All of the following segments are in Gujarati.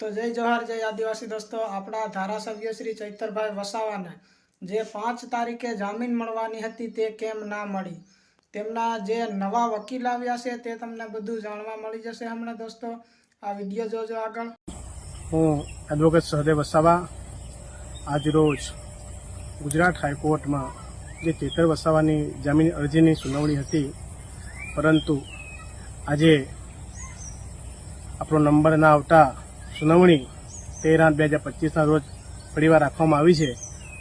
તો જય જવાહર, જય આદિવાસી દોસ્તો. આપણા ધારાસભ્ય શ્રી ચૈતરભાઈ વસાવાને જે પાંચ તારીખે જામીન મળવાની હતી તે કેમ ના મળી? તેમના જે નવા વકીલ આવ્યા છે તે તમને બધું જાણવા મળી જશે હમણાં દોસ્તો. આ વીડિયો જોજો આગળ. હું એડવોકેટ સહદેવ વસાવા આજરોજ ગુજરાત હાઈકોર્ટમાં જે ચેતર વસાવાની જામીન અરજીની સુનાવણી હતી, પરંતુ આજે આપણો નંબર ના આવતા સુનાવણી તેર આઠ બે હજાર પચીસના રોજ ફરીવાર રાખવામાં આવી છે.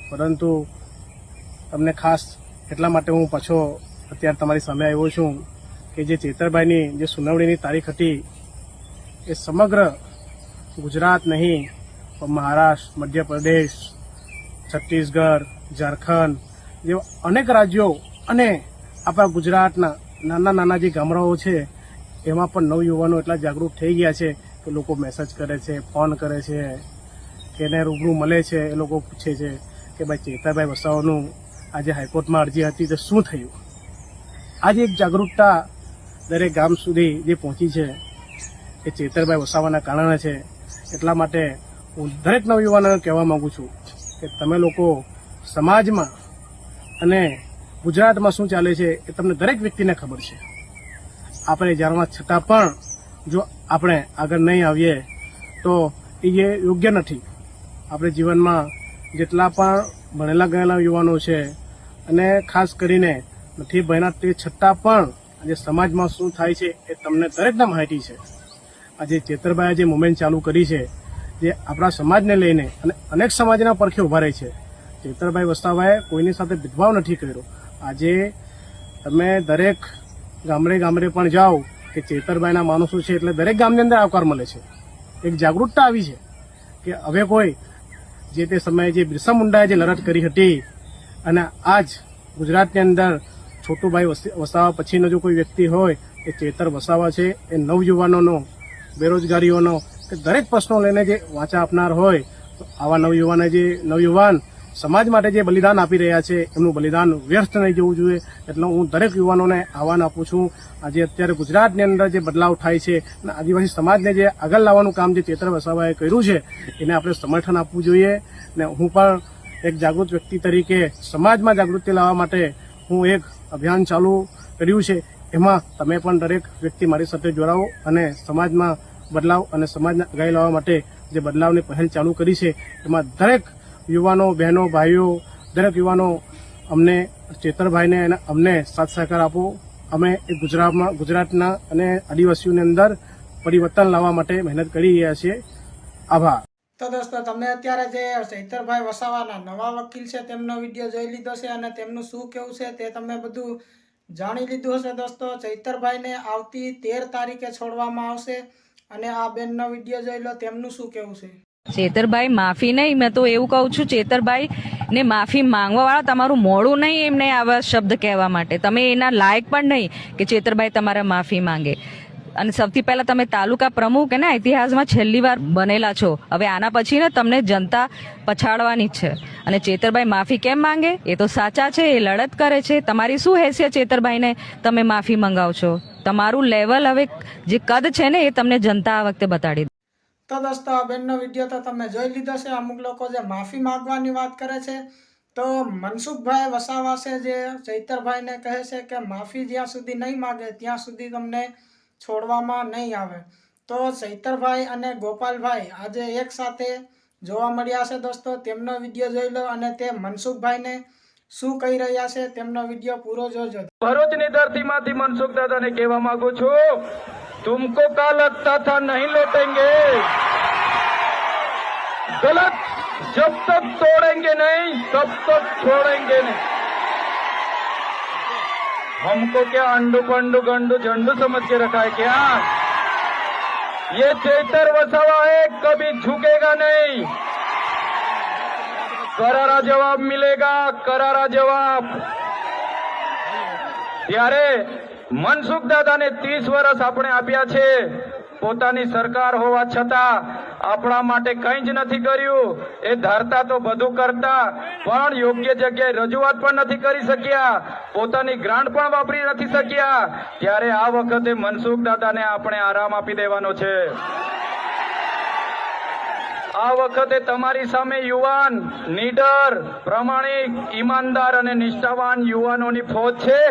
પરંતુ તમને ખાસ એટલા માટે હું પાછો અત્યારે તમારી સામે આવ્યો છું કે જે ચેતરભાઈની જે સુનાવણીની તારીખ હતી એ સમગ્ર ગુજરાત નહીં, પણ મહારાષ્ટ્ર, મધ્યપ્રદેશ, છત્તીસગઢ, ઝારખંડ જેવા અનેક રાજ્યો અને આપણા ગુજરાતના નાના નાના જે ગામડાઓ છે, એમાં પણ નવયુવાનો એટલા જાગૃત થઈ ગયા છે કે લોકો મેસેજ કરે છે ફોન કરે છે, કે એને રૂબરૂ મળે છે, એ લોકો પૂછે છે કે ભાઈ ચેતાભાઈ વસાવાનું આજે હાઈકોર્ટમાં અરજી હતી તો શું થયું? આજે એક જાગૃતતા દરેક ગામ સુધી જે પહોંચી છે એ ચેતરભાઈ વસાવાના કારણે છે. એટલા માટે હું દરેક નવયુવાનોને કહેવા માગું છું કે તમે લોકો સમાજમાં અને ગુજરાતમાં શું ચાલે છે એ તમને દરેક વ્યક્તિને ખબર છે. આપણે જાણવા છતાં પણ જો આપણે આગળ નહીં આવીએ, તો એ યોગ્ય નથી. આપણે જીવનમાં જેટલા પણ ભણેલા ગયેલા યુવાનો છે, અને ખાસ કરીને નથી ભણ્યા તે છતાં પણ આજે સમાજમાં શું થાય છે એ તમને દરેકના માહિતી છે. આજે ચેતરભાઈએ જે મુવમેન્ટ ચાલુ કરી છે, જે આપણા સમાજને લઈને અને અનેક સમાજના પરખે ઊભા રહે છે. ચેતરભાઈ વસાવાએ કોઈની સાથે ભેદભાવ નથી કર્યો. આજે તમે દરેક ગામડે ગામડે પણ જાઓ કે ચેતરભાઈના માણસો છે એટલે દરેક ગામની અંદર આવકાર મળે છે. એક જાગૃતતા આવી છે કે હવે કોઈ જે તે સમયે જે બિરસા મુંડાએ જે લડત કરી હતી અને આજ ગુજરાતની અંદર છોટુભાઈ વસી- વસાવા પછીનો જો કોઈ વ્યક્તિ હોય, એ ચેતર વસાવા છે, એ નવયુવાનોનો, બેરોજગારીઓનો, કે દરેક પ્રશ્નો લઈને જે વાંચા આપનાર હોય, તો આવા નવયુવાને જે નવયુવાન સમાજ માટે જે બલિદાન આપી રહ્યા છે, એમનું બલિદાન વ્યર્થ નહીં જવું જોઈએ. એટલે હું દરેક યુવાનોને આહવાન આપું છું, આજે અત્યારે ગુજરાતની અંદર જે બદલાવ થાય છે અને આદિવાસી સમાજને જે આગળ લાવવાનું કામ જે ચેતર વસાવાએ કર્યું છે, એને આપણે સમર્થન આપવું જોઈએ. ને હું પણ એક જાગૃત વ્યક્તિ તરીકે સમાજમાં જાગૃતિ લાવવા માટે હું એક અભિયાન ચાલુ કર્યું છે. એમાં તમે પણ દરેક વ્યક્તિ મારી સાથે જોડાવો અને સમાજમાં બદલાવ અને સમાજને આગાહી લાવવા માટે જે બદલાવની પહેલ ચાલુ કરી છે, એમાં દરેક યુવાનો, બહેનો, ભાઈઓ, દરેક યુવાનો અમને ચેતરભાઈને અને અમને સાથ સહકાર આપો. અમે એ ગુજરાતમાં, ગુજરાતના અને આદિવાસીઓની અંદર પરિવર્તન લાવવા માટે મહેનત કરી રહ્યા છીએ. આભાર. તો દોસ્તો તમે અત્યારે જે ચૈતરભાઈ વસાવાના નવા વકીલ છે, તેમનો વીડિયો જોઈ લીધો છે અને તેમનું શું કેવું છે તે તમે બધું જાણી લીધું હશે દોસ્તો. ચૈતરભાઈને આવતી તેર તારીખે છોડવામાં આવશે અને આ બેનનો વીડિયો જોઈ લો, તેમનું શું કેવું છે? ચેતરભાઈ, માફી નહીં. મેં તો એવું કહું છું, ચેતરભાઈ, ને માફી માંગવા વાળા તમારું મોડું નહીં એમને આવા શબ્દ કહેવા માટે. તમે એના લાયક પણ નહીં કે ચેતરભાઈ તમારે માફી માંગે. અને સૌથી પહેલા તમે તાલુકા પ્રમુખ અને ઇતિહાસમાં છેલ્લી વાર બનેલા છો. હવે આના પછી ને તમને જનતા પછાડવાની છે. અને ચેતરભાઈ માફી કેમ માંગે? એ તો સાચા છે, એ લડત કરે છે. તમારી શું હેસિયત ચેતરભાઈને તમે માફી મંગાવ છો તમારું લેવલ હવે જે કદ છે ને એ તમને જનતા આ વખતે બતાડી. તો દોસ્તો આ બેનનો વીડિયો તો તમે જોઈ લીધો છે. અમુક લોકો જે માફી માગવાની વાત કરે છે. તો મનસુખભાઈ વસાવા જે ચૈતરભાઈને કહે છે કે માફી જ્યાં સુધી નહીં માગે ત્યાં સુધી તમને છોડવામાં નહીં આવે. તો ચૈતરભાઈ અને ગોપાલભાઈ આજે એક સાથે જોવા મળ્યા છે દોસ્તો. તેમનો વીડિયો જોઈ લો અને તે મનસુખભાઈને શું કહી રહ્યા છે તેમનો વીડિયો પૂરો જોજો. ભરૂચની ધરતીમાંથી મનસુખ દાદાને કહેવા માંગુ છું तुमको का लगता था नहीं लौटेंगे गलत जब तक तोड़ेंगे नहीं तब तक छोड़ेंगे नहीं हमको क्या अंडू पंडू गंडू झंडू समझ के रखा है क्या ये चेतर वसावा है कभी झुकेगा नहीं करारा जवाब मिलेगा करारा जवाब ત્યારે મનસુખ દાદાને ત્રીસ વર્ષ આપણે આપ્યા છે. પોતાની સરકાર હોવા છતાં આપણા માટે કંઈ જ નથી કર્યું. એ ધારતા તો બધું કરતા, પણ યોગ્ય જગ્યાએ રજૂઆત પણ નથી કરી શક્યા. પોતાની ગ્રાન્ટ પણ વાપરી નથી શક્યા. ત્યારે આ વખતે મનસુખ દાદાને આપણે આરામ આપી દેવાનો છે. આ વખતે તમારી સામે યુવાન, નીડર, પ્રમાણિક, ઈમાનદાર અને નિષ્ઠાવાન યુવાનોની ફોજ છે.